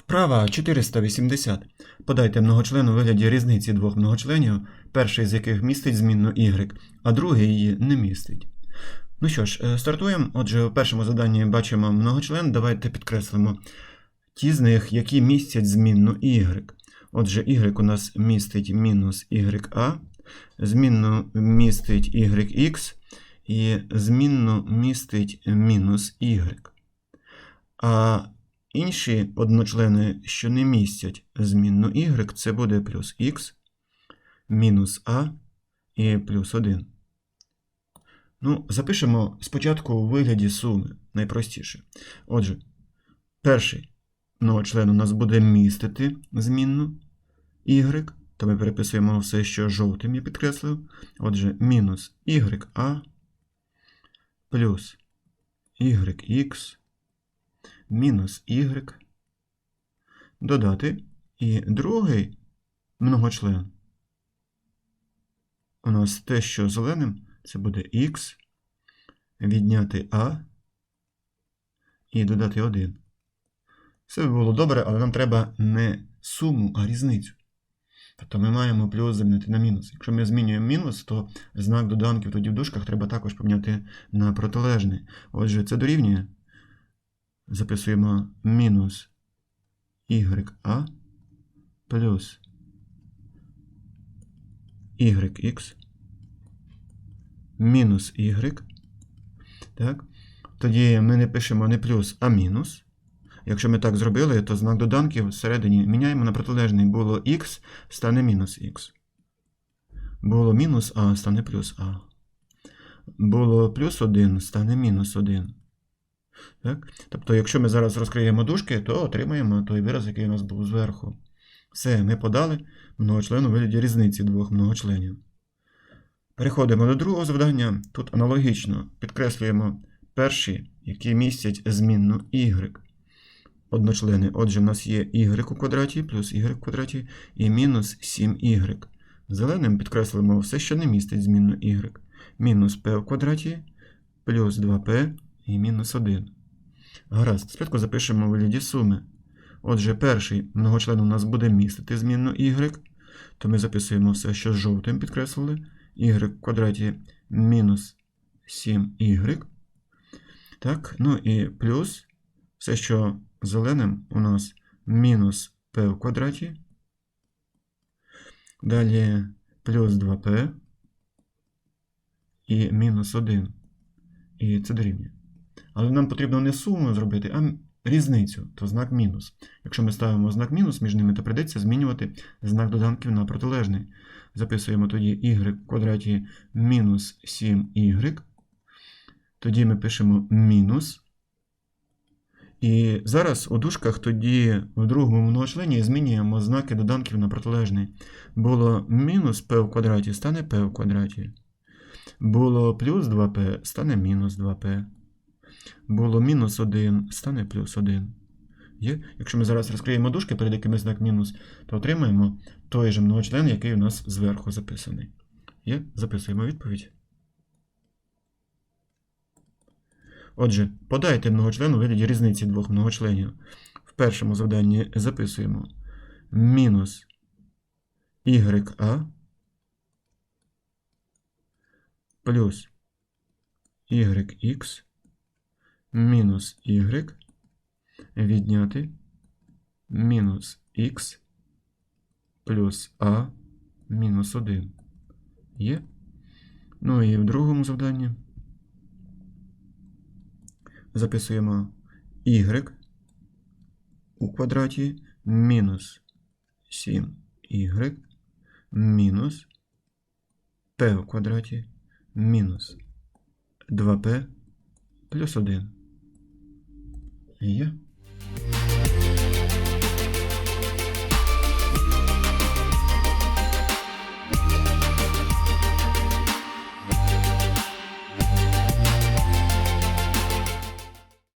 Вправа 480. Подайте многочлен у вигляді різниці двох многочленів, перший з яких містить змінну y, а другий її не містить. Ну що ж, е, стартуємо. Отже, у першому заданні бачимо многочлен. Давайте підкреслимо ті з них, які містять змінну y. Отже, y у нас містить мінус ya, змінну містить yx і змінну містить мінус y. А інші одночлени, що не містять змінну y, це буде плюс х, мінус а і плюс 1. Ну, запишемо спочатку у вигляді суми, найпростіше. Отже, перший многочлен у нас буде містити змінну y, то ми переписуємо все, що жовтим я підкреслив. Отже, мінус ya плюс yx мінус y додати. І другий многочлен у нас те, що зеленим, це буде x, відняти а і додати 1. Все було добре, але нам треба не суму, а різницю. Тобто ми маємо плюс замінити на мінус. Якщо ми змінюємо мінус, то знак доданків тоді в дужках треба також поміняти на протилежний. Отже, це дорівнює. Записуємо мінус ya плюс yx мінус y. Так? Тоді ми не пишемо не плюс, а мінус. Якщо ми так зробили, то знак доданків всередині міняємо на протилежний. Було x, стане мінус х. Було мінус а, стане плюс а. Було плюс 1, стане мінус 1. Так? Тобто, якщо ми зараз розкриємо дужки, то отримаємо той вираз, який у нас був зверху. Все, ми подали многочлен у вигляді різниці двох многочленів. Переходимо до другого завдання. Тут аналогічно підкреслюємо перші, які містять змінну y. Одночлени. Отже, в нас є y у квадраті плюс y в квадраті і мінус 7y. Зеленим підкреслимо все, що не містить змінну y. Мінус p в квадраті плюс 2p і мінус 1. Гаразд, спочатку запишемо вигляді суми. Отже, перший многочлен у нас буде містити змінну y, то ми записуємо все, що з жовтим підкреслили. y в квадраті мінус 7y. Так, ну і плюс все, що зеленим у нас мінус p в квадраті. Далі плюс 2p і мінус 1. І це дорівнює. Але нам потрібно не суму зробити, а різницю, то знак мінус. Якщо ми ставимо знак мінус між ними, то прийдеться змінювати знак доданків на протилежний. Записуємо тоді y в квадраті мінус 7y. Тоді ми пишемо мінус. І зараз у дужках тоді в другому многочлені змінюємо знаки доданків на протилежний. Було мінус p в квадраті, стане p в квадраті. Було плюс 2p, стане мінус 2p. Було мінус 1, стане плюс 1. Є? Якщо ми зараз розкриємо дужки перед якими знак мінус, то отримаємо той же многочлен, який у нас зверху записаний. Є? Записуємо відповідь. Отже, подайте многочлен у вигляді різниці двох многочленів. В першому завданні записуємо мінус ya плюс yx мінус y відняти мінус х плюс а мінус 1. Є? Ну і в другому завданні записуємо y у квадраті мінус 7y мінус p в квадраті мінус 2p плюс 1. Є.